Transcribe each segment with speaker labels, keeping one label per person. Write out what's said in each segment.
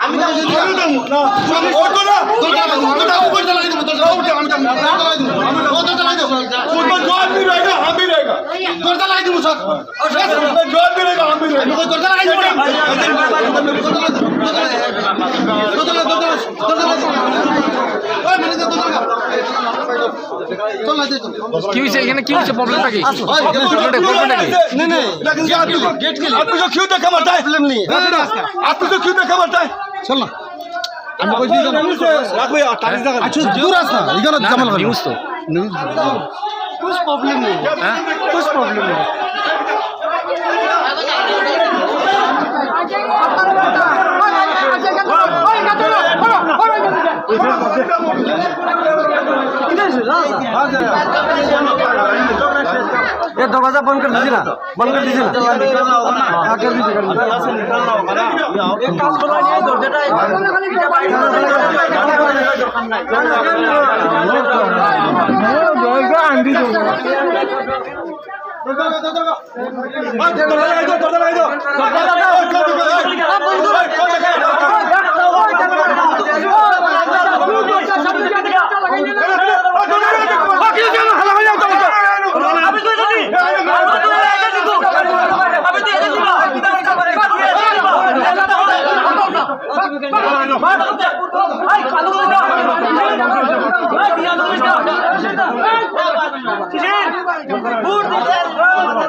Speaker 1: আমি যাব আমি যাব না। ওটো प्रॉब्लम नहीं है आपको जो क्यों धक्का मारता है चल ना আমি কই দিই রাখবে আচ্ছা দূর আস না এখানে
Speaker 2: না
Speaker 1: জামাল
Speaker 2: নিউজ তো
Speaker 1: कुछ प्रॉब्लम नहीं
Speaker 2: হ্যাঁ
Speaker 1: कुछ प्रॉब्लम नहीं
Speaker 3: ये दरवाजा बंद कर दीजिए ना बंद कर दीजिए ना निकलना होगा ना क्या कर दीजिए निकलना होगा ना एक काम करो ये दो
Speaker 2: बेटा जाएगा
Speaker 3: आंधी दो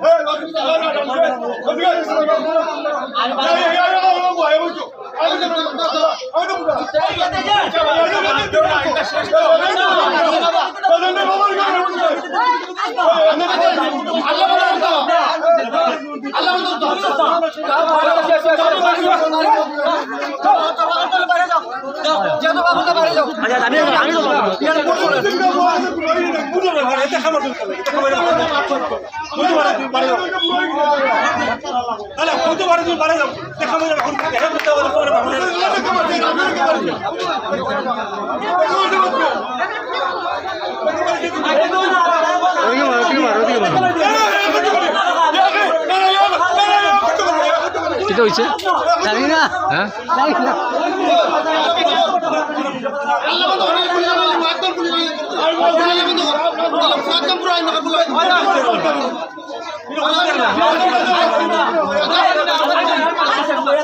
Speaker 2: হ্যাঁ
Speaker 3: জানি না
Speaker 1: তুমি মাত্র না তুমি মাত্র না ঠিক আছে তোর বাবা আর চেক করে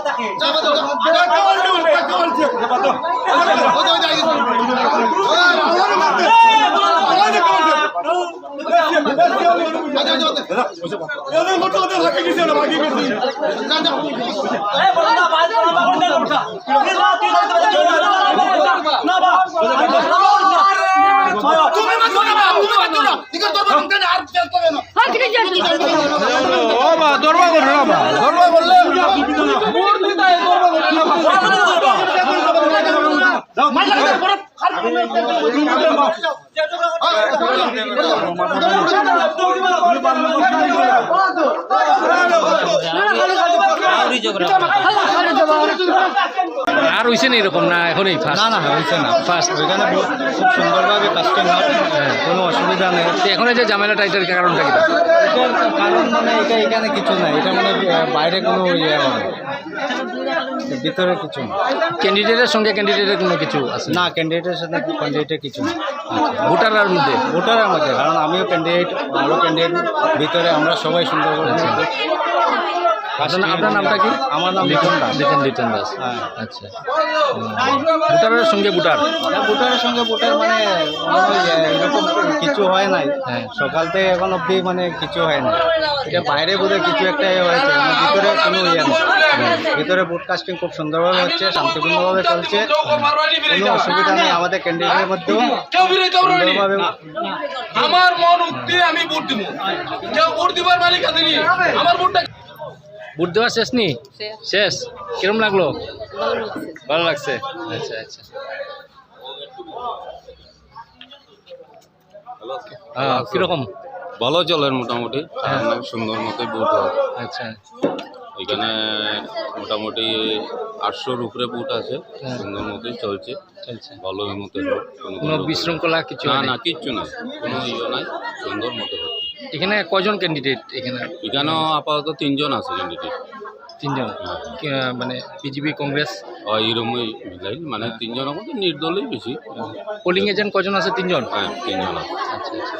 Speaker 1: না দরবা করে না বা দরবা করলে
Speaker 2: আর হয়েছে না এরকম না এখনই ফার্স্ট
Speaker 3: না না হয়েছে না।
Speaker 2: ফার্স্ট
Speaker 3: এখানে খুব সুন্দরভাবে কাস্টিং হয়। কোনো অসুবিধা নেই।
Speaker 2: এখন এই যে ঝামেলাটা এটার কারণটা কি?
Speaker 3: কারণ মানে এটা এখানে কিছু নাই। এটা মানে বাইরে কোনো ইয়ে ভিতরে কিছু না।
Speaker 2: ক্যান্ডিডেটের সঙ্গে ক্যান্ডিডেটের কোনো কিছু আছে? না
Speaker 3: ক্যান্ডিডেটের সাথে ক্যান্ডিডেটের কিছু না।
Speaker 2: ভোটারের মধ্যে?
Speaker 3: ভোটারের মধ্যে। কারণ আমিও ক্যান্ডিডেট আরও ক্যান্ডিডেট ভিতরে আমরা সবাই সুন্দর করে
Speaker 2: আপনার আপনার নামটা কি?
Speaker 3: আমার নাম লিটন দাস।
Speaker 2: লিটন লিটন দাস।
Speaker 3: হ্যাঁ।
Speaker 2: আচ্ছা। ভোটারের সঙ্গে ভোটার?
Speaker 3: না, ভোটারের সঙ্গে ভোটার মানে এরকম কিছু হয় নাই।
Speaker 2: হ্যাঁ।
Speaker 3: সকাল থেকে এখন অবধি মানে কিছু হয় না এটা বাইরে বোধহয় কিছু একটা ইয়ে হয়েছে মানে ভিতরে কোনো ইয়ে নেই। ভিতরে ভোট কাস্টিং খুব সুন্দরভাবে হচ্ছে শান্তিপূর্ণভাবে চলছে। কোনো অসুবিধা নেই আমাদের ক্যান্ডিডেটের মধ্যেও। সুন্দরভাবে
Speaker 4: আমার মন উঠতে আমি ভোট দিব। কেউ ভোট দিবার মালিক আমার ভোটটা
Speaker 2: ভোট দেওয়া শেষ নি? শেষ। কিরম লাগল? ভালো লাগছে। আচ্ছা আচ্ছা। হ্যাঁ কীরকম?
Speaker 5: ভালো চলে মোটামুটি।
Speaker 2: হ্যাঁ।
Speaker 5: সুন্দর মতো বুট হয়।
Speaker 2: আচ্ছা।
Speaker 5: এখানে মোটামুটি আটশোর উপরে বুট আছে।
Speaker 2: হ্যাঁ।
Speaker 5: সুন্দর মতোই চলছে।
Speaker 2: চলছে।
Speaker 5: ভালো মতো কোনো
Speaker 2: কোনো বিশৃঙ্খলা কিছু
Speaker 5: না? না কিচ্ছু নাই। কোনো ইয়ে নাই। সুন্দর মতো
Speaker 2: এখানে কজন ক্যান্ডিডেট এখানে?
Speaker 5: এখানেও আপাতত তিনজন আছে ক্যান্ডিডেট
Speaker 2: তিনজন? কি, আহ, মানে বিজেপি কংগ্রেস?
Speaker 5: মিলাই মানে তিনজন মধ্যে নির্দলই বেশি।
Speaker 2: পোলিং এজেন্ট কজন আছে? তিনজন?
Speaker 5: হ্যাঁ তিনজন আছে।
Speaker 2: আচ্ছা আচ্ছা।